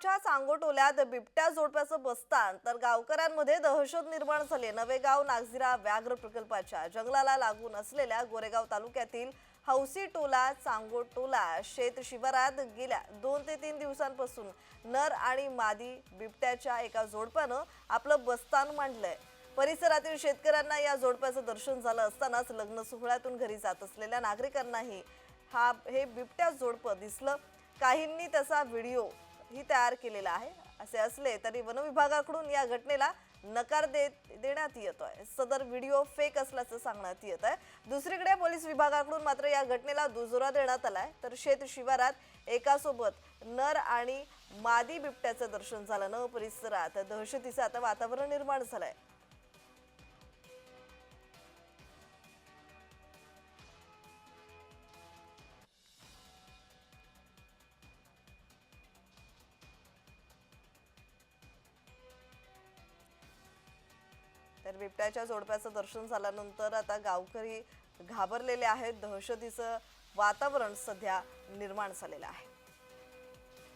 गोरेगावच्या सांगोटोल्यात बिबट्या जोडप्याचं बसतान तर गावकऱ्यांमध्ये दहशत निर्माण झाली नवेगाव नागझिरा व्याघ्र प्रकल्पाच्या जंगलाला लागून असलेल्या गोरेगाव तालुक्यातील हौसी टोला सांगोटोला शेत शिवारात गेल्या दोन ते तीन दिवसांपासून नर आणि मादी बिबट्याच्या एका जोडप्यानं आपलं बस्तान मांडलंय. परिसरातील शेतकऱ्यांना या जोडप्याचं दर्शन झालं असतानाच लग्न सोहळ्यातून घरी जात असलेल्या नागरिकांनाही हा हे बिबट्या जोडपं दिसलं. काहींनी त्याचा व्हिडिओ ही तयार केलेला आहे. असे असले तरी वनविभागाकडून या घटनेला नकार देत देण्यात येतोय सदर व्हिडिओ फेक असल्याचं सांगण्यात येत आहे. दुसरीकडे पोलीस विभागाकडून मात्र या घटनेला दुजोरा देण्यात आलाय. तर शेत शिवारात एकासोबत नर आणि मादी बिबट्याचं दर्शन झाल्यानं परिसरात दहशतीचं आता वातावरण निर्माण झालंय. तर बिबट्याच्या जोडप्याचं दर्शन झाल्यानंतर आता गावकरी घाबरलेले आहेत. दहशतीचं वातावरण सध्या निर्माण झालेलं आहे.